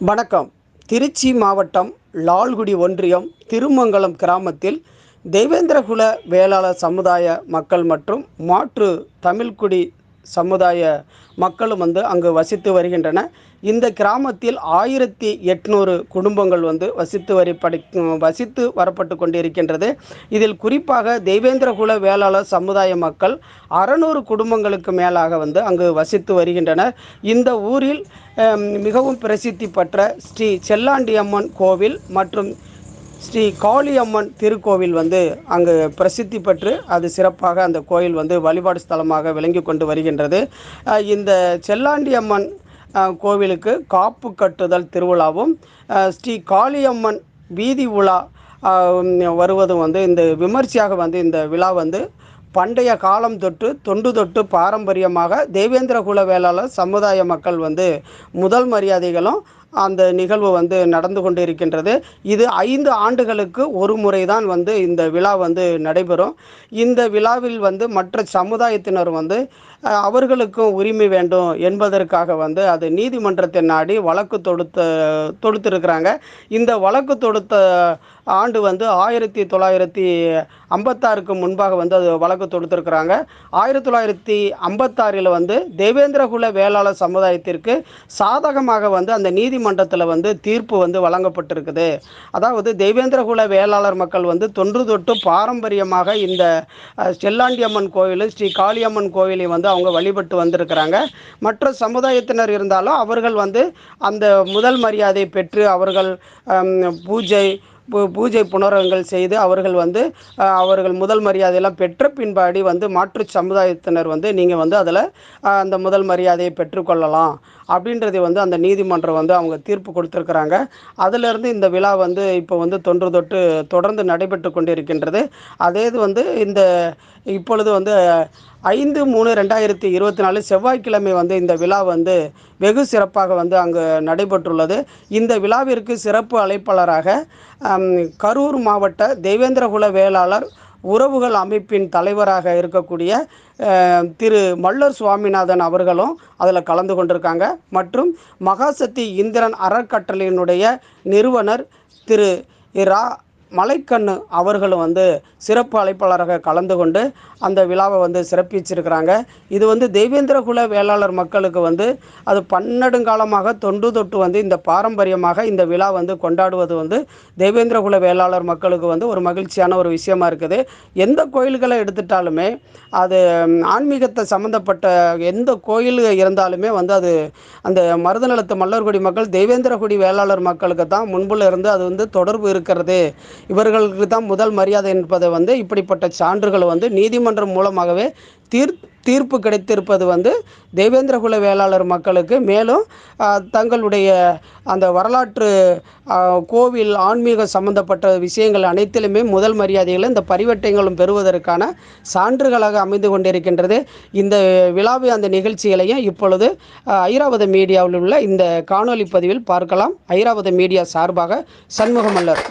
வணக்கம். திருச்சி மாவட்டம் லால்குடி ஒன்றியம் திருமங்கலம் கிராமத்தில் தெய்வேந்திரகுல வேளாளர் சமுதாய மக்கள் மற்றும் மாற்று தமிழ்குடி சமுதாய மக்களும் வந்து அங்கு வசித்து வருகின்றன. இந்த கிராமத்தில் ஆயிரத்தி எட்நூறு குடும்பங்கள் வந்து வசித்து வரி படி வசித்து வரப்பட்டு கொண்டிருக்கின்றது. இதில் குறிப்பாக தெய்வேந்திரகுல வேளாளர் சமுதாய மக்கள் அறநூறு குடும்பங்களுக்கு மேலாக வந்து அங்கு வசித்து வருகின்றனர். இந்த ஊரில் மிகவும் பிரசித்தி பெற்ற ஸ்ரீ செல்லாண்டியம்மன் கோவில் மற்றும் ஸ்ரீ காளியம்மன் திருக்கோவில் வந்து அங்கு பிரசித்தி பெற்று அது சிறப்பாக அந்த கோயில் வந்து வழிபாடு ஸ்தலமாக விளங்கி கொண்டு வருகின்றது. இந்த செல்லாண்டியம்மன் கோவிலுக்கு காப்பு கட்டுதல் திருவிழாவும் ஸ்ரீ காளியம்மன் வீதி உலா வருவதும் வந்து இந்த விமர்சையாக வந்து இந்த விழா வந்து பண்டைய காலம் தொட்டு தொண்டு தொட்டு பாரம்பரியமாக தேவேந்திரகுல வேளாளர் சமுதாய மக்கள் வந்து முதல் மரியாதைகளும் அந்த நிகழ்வு வந்து நடந்து கொண்டு இருக்கின்றது இது ஐந்து ஆண்டுகளுக்கு ஒரு முறை தான் வந்து இந்த விழா வந்து நடைபெறும். இந்த விழாவில் வந்து மற்ற சமுதாயத்தினர் வந்து அவர்களுக்கும் உரிமை வேண்டும் என்பதற்காக வந்து அது நீதிமன்றத்தை நாடி வழக்கு தொடுத்த தொடுத்திருக்கிறாங்க. இந்த வழக்கு தொடுத்த ஆண்டு வந்து ஆயிரத்தி தொள்ளாயிரத்தி ஐம்பத்தாறுக்கு முன்பாக வந்து அது வழக்கு தொடுத்திருக்கிறாங்க. ஆயிரத்தி தொள்ளாயிரத்தி ஐம்பத்தாறில் வந்து தேவேந்திரகுல வேளாளர் சமுதாயத்திற்கு சாதகமாக வந்து அந்த நீதிமன்றத்தில் வந்து தீர்ப்பு வந்து வழங்கப்பட்டிருக்குது. அதாவது தெய்வேந்திரகுல வேளாளர் மக்கள் வந்து தொன்று தொட்டு பாரம்பரியமாக இந்த செல்லாண்டியம்மன் கோவில் ஸ்ரீ காளியம்மன் கோவிலை வந்து அவங்க வழிபட்டு வந்திருக்கிறாங்க. மற்ற சமுதாயத்தினர் இருந்தாலும் அவர்கள் வந்து அந்த முதல் மரியாதை பெற்று அவர்கள் பூஜை பூஜை புனரங்கள் செய்து அவர்கள் வந்து அவர்கள் முதல் மரியாதையெல்லாம் பெற்ற பின்பாடி வந்து மாற்று சமுதாயத்தினர் வந்து நீங்கள் வந்து அதில் அந்த முதல் மரியாதையை பெற்றுக்கொள்ளலாம் அப்படின்றதை வந்து அந்த நீதிமன்றம் வந்து அவங்க தீர்ப்பு கொடுத்துருக்குறாங்க. அதிலிருந்து இந்த விழா வந்து இப்போ வந்து தொன்று தொட்டு தொடர்ந்து நடைபெற்று கொண்டிருக்கின்றது. அதே இது வந்து இந்த இப்பொழுது வந்து ஐந்து மூணு ரெண்டாயிரத்தி இருபத்தி நாலு செவ்வாய்க்கிழமை வந்து இந்த விழா வந்து வெகு சிறப்பாக வந்து அங்கு நடைபெற்றுள்ளது. இந்த விழாவிற்கு சிறப்பு அழைப்பாளராக கரூர் மாவட்ட தெய்வேந்திரகுல வேளாளர் உறவுகள் அமைப்பின் தலைவராக இருக்கக்கூடிய திரு மல்லர் சுவாமிநாதன் அவர்களும் அதில் கலந்து கொண்டிருக்காங்க. மற்றும் மகாசக்தி இந்திரன் அறக்கட்டளையினுடைய நிறுவனர் திரு இரா மலைக்கண்ணு அவர்களும் வந்து சிறப்பு அழைப்பாளராக கலந்து கொண்டு அந்த விழாவை வந்து சிறப்பிச்சிருக்கிறாங்க. இது வந்து தெய்வேந்திரகுல வேளாளர் மக்களுக்கு வந்து அது பன்னெடுங்காலமாக தொன்று தொட்டு வந்து இந்த பாரம்பரியமாக இந்த விழா வந்து கொண்டாடுவது வந்து தெய்வேந்திரகுல வேளாளர் மக்களுக்கு வந்து ஒரு மகிழ்ச்சியான ஒரு விஷயமா இருக்குது. எந்த கோயில்களை எடுத்துட்டாலுமே அது ஆன்மீகத்தை சம்மந்தப்பட்ட எந்த கோயில் இருந்தாலுமே வந்து அது அந்த மருதநலத்து மல்லர்குடி மக்கள் தெய்வேந்திரகுடி வேளாளர் மக்களுக்கு தான் முன்புல இருந்து அது வந்து தொடர்பு இருக்கிறது. இவர்களுக்கு தான் முதல் மரியாதை என்பதை வந்து இப்படிப்பட்ட சான்றுகள் வந்து நீதிமன்றம் மூலமாகவே தீர் தீர்ப்பு கிடைத்திருப்பது வந்து தேவேந்திரகுல வேளாளர் மக்களுக்கு மேலும் தங்களுடைய அந்த வரலாற்று கோவில் ஆன்மீக சம்பந்தப்பட்ட விஷயங்கள் அனைத்திலுமே முதல் மரியாதைகளை இந்த பரிவட்டங்களும் பெறுவதற்கான சான்றுகளாக அமைந்து கொண்டிருக்கின்றது. இந்த விழாவு அந்த நிகழ்ச்சிகளையும் இப்பொழுது ஐராவத மீடியாவில் உள்ள இந்த காணொளி பதிவில் பார்க்கலாம். ஐராவத மீடியா சார்பாக சண்முகமல்லர்.